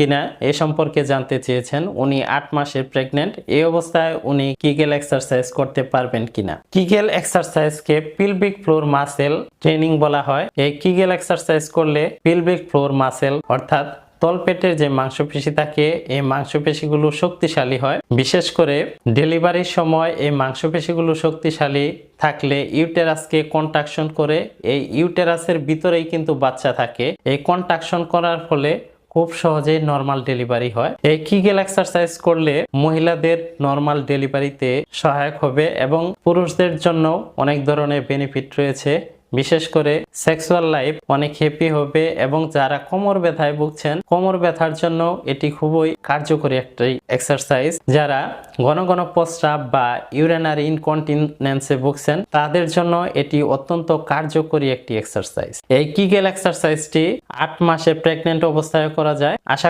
কিনা এ সম্পর্কে জানতে চেয়েছেন, উনি আট মাসের প্রেগনেন্ট এই অবস্থায় উনি কিগেল এক্সারসাইজ করতে পারবেন কিনা? কিগেল এক্সারসাইজকে পিলবিক ফ্লোর মাসেল ট্রেনিং বলা হয়। এই কিগেল এক্সারসাইজ করলে পিলবিক ফ্লোর মাসেল অর্থাৎ তলপেটের যে মাংসপেশি থাকে, এই মাংসপেশিগুলো শক্তিশালী হয়। বিশেষ করে ডেলিভারির সময় এই মাংসপেশিগুলো শক্তিশালী থাকলে ইউটেরাসকে কন্ট্রাকশন করে, এই ইউটেরাসের ভিতরেই কিন্তু বাচ্চা থাকে। এই কন্ট্রাকশন করার ফলে খুব সহজেই নর্মাল ডেলিভারি হয়। এই কিগেল এক্সারসাইজ করলে মহিলাদের নর্মাল ডেলিভারিতে সহায়ক হবে এবং পুরুষদের জন্য অনেক ধরনের বেনিফিট রয়েছে। বিশেষ করে সেক্সুয়াল লাইফ, অনেক হ্যাপি হবে এবং যারা কোমর ব্যথায় ভুগছেন, কোমর ব্যথার জন্য এটি খুবই কার্যকরী একটি এক্সারসাইজ যারা ঘন ঘন প্রস্রাব বা ইউরেনারি ইনকন্টিনেন্সে ভুগছেন, তাদের জন্য এটি অত্যন্ত কার্যকরী একটি এক্সারসাইজ এই কিগেল এক্সারসাইজটি আট মাসে প্রেগনেন্ট অবস্থায় করা যায়। আশা